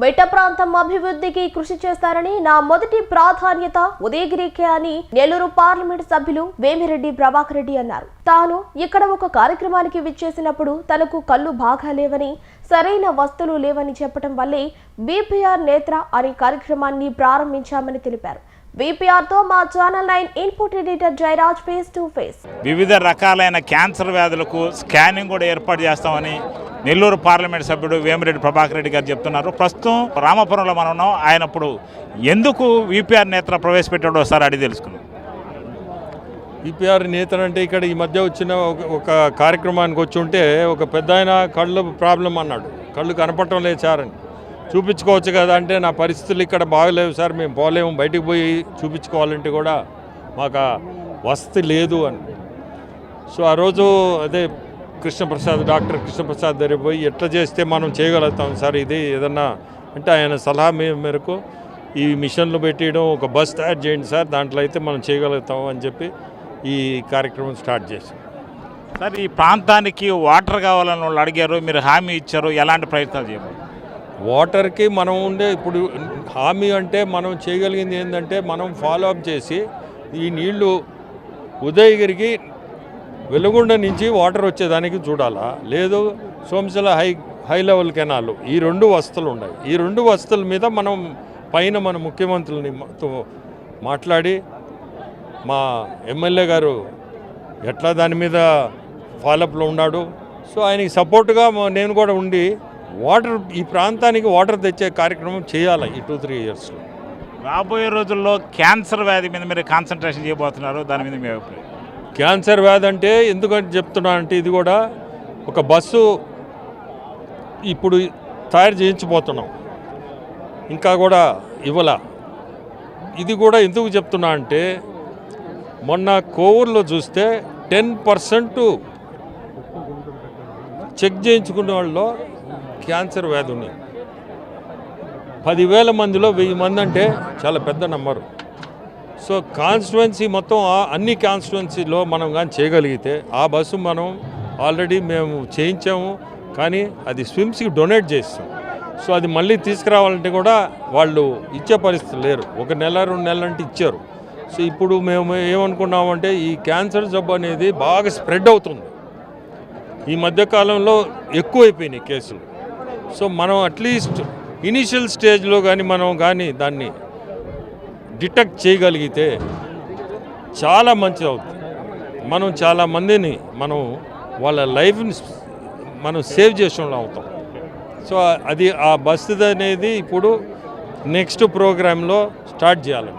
మెట్ట ప్రాంతం అభివృద్ధికి కృషి చేస్తారని నా మొదటి ప్రాధాన్యత ఉదయగిరికే అని నెల్లూరు పార్లమెంట్ సభ్యులు వేమిరెడ్డి ప్రభాకర్ రెడ్డి అన్నారు. తాను ఇక్కడ ఒక కార్యక్రమానికి విచ్చేసినప్పుడు తనకు కళ్ళు బాగా లేవని సరైన వస్తువులు లేవని చెప్పడం వల్లే బీపీఆర్ నేత్ర అనే కార్యక్రమాన్ని ప్రారంభించామని తెలిపారు. తో మా channel nine input editor Jayaraj face to face వివిధ రకాలైన క్యాన్సర్ వ్యాధులకు స్కానింగ్ కూడా ఏర్పాటు చేస్తామని నెల్లూరు పార్లమెంట్ సభ్యుడు వేమిరెడ్డి ప్రభాకర్ రెడ్డి గారు చెప్తున్నారు. ప్రస్తుతం రామపురంలో మనం ఉన్నాం. ఆయన ఇప్పుడు ఎందుకు విపిఆర్ నేత్ర ప్రవేశపెట్టాడో ఒకసారి అడిగి తెలుసుకున్నాం ఈపీఆర్ నేతలు అంటే ఇక్కడ ఈ మధ్య వచ్చిన ఒక ఒక కార్యక్రమానికి వచ్చి ఉంటే ఒక పెద్ద ఆయన కళ్ళు ప్రాబ్లం అన్నాడు. కళ్ళు కనపడటం లేదు సార్ అని. చూపించుకోవచ్చు కదా అంటే నా పరిస్థితులు ఇక్కడ బాగలేవు సార్ మేము పోలేము బయటికి పోయి చూపించుకోవాలంటే కూడా మాకు వసతి లేదు అని. సో ఆ రోజు అదే కృష్ణప్రసాద్ డాక్టర్ కృష్ణప్రసాద్ దగ్గర పోయి ఎట్లా చేస్తే మనం చేయగలుగుతాం సార్ ఇది ఏదన్నా అంటే ఆయన సలహా మేరకు ఈ మిషన్లు పెట్టేయడం ఒక బస్ తయారు చేయండి సార్ దాంట్లో అయితే మనం చేయగలుగుతాం అని చెప్పి ఈ కార్యక్రమం స్టార్ట్ చేసాం సార్ ఈ ప్రాంతానికి వాటర్ కావాలని వాళ్ళు అడిగారు మీరు హామీ ఇచ్చారు ఎలాంటి ప్రయత్నాలు చేయబోతున్నారు? వాటర్కి మనం ఉండే ఇప్పుడు హామీ అంటే మనం చేయగలిగింది ఏంటంటే మనం ఫాలో అప్ చేసి ఈ నీళ్ళు ఉదయగిరికి వెలుగొండ నుంచి వాటర్ వచ్చేదానికి చూడాలా? లేదు Somasila high high level canal ఈ రెండు వసతులు ఉన్నాయి. ఈ రెండు వసతుల మీద మనం పైన మన ముఖ్యమంత్రులని తో మాట్లాడి మా ఎమ్మెల్యే గారు ఎట్లా దాని మీద ఫాలోఅప్లో ఉన్నాడు. సో ఆయనకి సపోర్ట్గా నేను కూడా ఉండి వాటర్ ఈ ప్రాంతానికి వాటర్ తెచ్చే కార్యక్రమం చేయాలి ఈ టూ త్రీ ఇయర్స్లో రాబోయే రోజుల్లో క్యాన్సర్ వ్యాధి మీద మీరు కాన్సన్ట్రేషన్ చేయబోతున్నారు దాని మీద మీ అభిప్రాయం? క్యాన్సర్ వ్యాధి అంటే ఎందుకంటే చెప్తున్నా అంటే ఇది కూడా ఒక బస్సు ఇప్పుడు తయారు చేయించబోతున్నాం. ఇంకా కూడా ఇవ్వల. ఇది కూడా ఎందుకు చెప్తున్నా అంటే మొన్న కోవూరులో చూస్తే టెన్ పర్సెంట్ చెక్ చేయించుకునే వాళ్ళలో క్యాన్సర్ వ్యాధి ఉన్నాయి. పదివేల మందిలో వెయ్యి మంది అంటే చాలా పెద్ద నెంబరు సో కాన్స్టిట్యువెన్సీ మొత్తం ఆ అన్ని కాన్స్టిట్యువెన్సీలో మనం కానీ చేయగలిగితే ఆ బస్సు మనం ఆల్రెడీ మేము చేయించాము. కానీ అది స్విమ్స్కి డొనేట్ చేస్తాం. సో అది మళ్ళీ తీసుకురావాలంటే కూడా వాళ్ళు ఇచ్చే పరిస్థితి లేరు. ఒక నెల రెండు నెలలు అంటే ఇచ్చారు. సో ఇప్పుడు మేము ఏమనుకున్నామంటే ఈ క్యాన్సర్ జబ్బు అనేది బాగా స్ప్రెడ్ అవుతుంది. ఈ మధ్యకాలంలో ఎక్కువైపోయినాయి కేసులు. సో మనం అట్లీస్ట్ ఇనీషియల్ స్టేజ్లో కానీ మనం కానీ దాన్ని డిటెక్ట్ చేయగలిగితే చాలా మంచిది అవుతుంది మనం చాలా మందిని మనం వాళ్ళ లైఫ్ని మనం సేవ్ చేసిన అవుతాం. సో అది ఆ బస్సు అనేది ఇప్పుడు నెక్స్ట్ ప్రోగ్రాంలో స్టార్ట్ చేయాలి